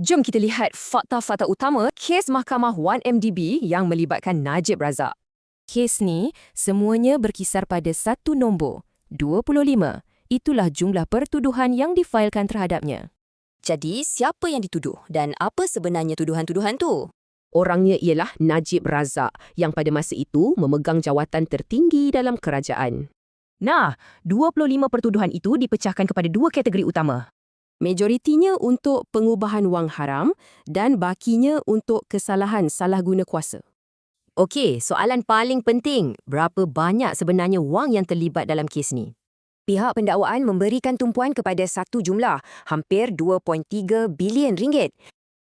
Jom kita lihat fakta-fakta utama kes Mahkamah 1MDB yang melibatkan Najib Razak. Kes ni semuanya berkisar pada satu nombor, 25. Itulah jumlah pertuduhan yang difailkan terhadapnya. Jadi, siapa yang dituduh dan apa sebenarnya tuduhan-tuduhan tu? Orangnya ialah Najib Razak yang pada masa itu memegang jawatan tertinggi dalam kerajaan. Nah, 25 pertuduhan itu dipecahkan kepada dua kategori utama. Majoritinya untuk pengubahan wang haram dan bakinya untuk kesalahan salah guna kuasa. Okey, soalan paling penting, berapa banyak sebenarnya wang yang terlibat dalam kes ni? Pihak pendakwaan memberikan tumpuan kepada satu jumlah, hampir 2.3 bilion ringgit.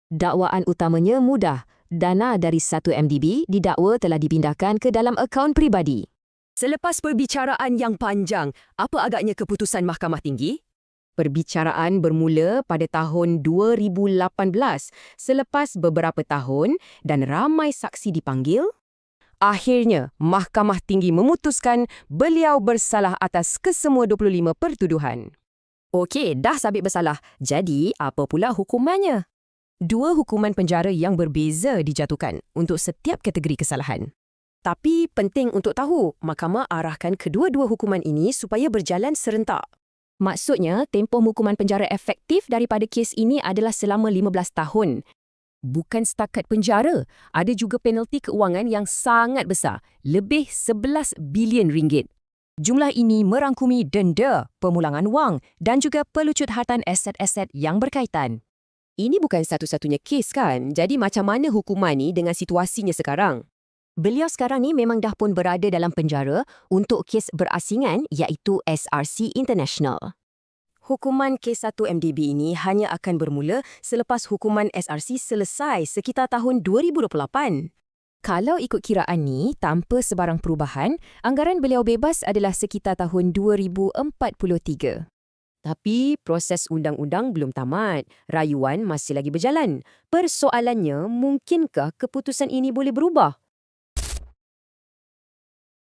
Dakwaan utamanya mudah. Dana dari satu MDB didakwa telah dipindahkan ke dalam akaun peribadi. Selepas perbicaraan yang panjang, apa agaknya keputusan Mahkamah Tinggi? Perbicaraan bermula pada tahun 2018 selepas beberapa tahun dan ramai saksi dipanggil. Akhirnya, Mahkamah Tinggi memutuskan beliau bersalah atas kesemua 25 pertuduhan. Okey, dah sabit bersalah. Jadi, apa pula hukumannya? Dua hukuman penjara yang berbeza dijatuhkan untuk setiap kategori kesalahan. Tapi penting untuk tahu, mahkamah arahkan kedua-dua hukuman ini supaya berjalan serentak. Maksudnya, tempoh hukuman penjara efektif daripada kes ini adalah selama 15 tahun. Bukan setakat penjara, ada juga penalti keuangan yang sangat besar, lebih 11 bilion ringgit. Jumlah ini merangkumi denda, pemulangan wang dan juga pelucut hartan aset-aset yang berkaitan. Ini bukan satu-satunya kes kan? Jadi macam mana hukuman ni dengan situasinya sekarang? Beliau sekarang ni memang dah pun berada dalam penjara untuk kes berasingan iaitu SRC International. Hukuman kes 1 MDB ini hanya akan bermula selepas hukuman SRC selesai sekitar tahun 2028. Kalau ikut kiraan ni, tanpa sebarang perubahan, anggaran beliau bebas adalah sekitar tahun 2043. Tapi proses undang-undang belum tamat. Rayuan masih lagi berjalan. Persoalannya, mungkinkah keputusan ini boleh berubah?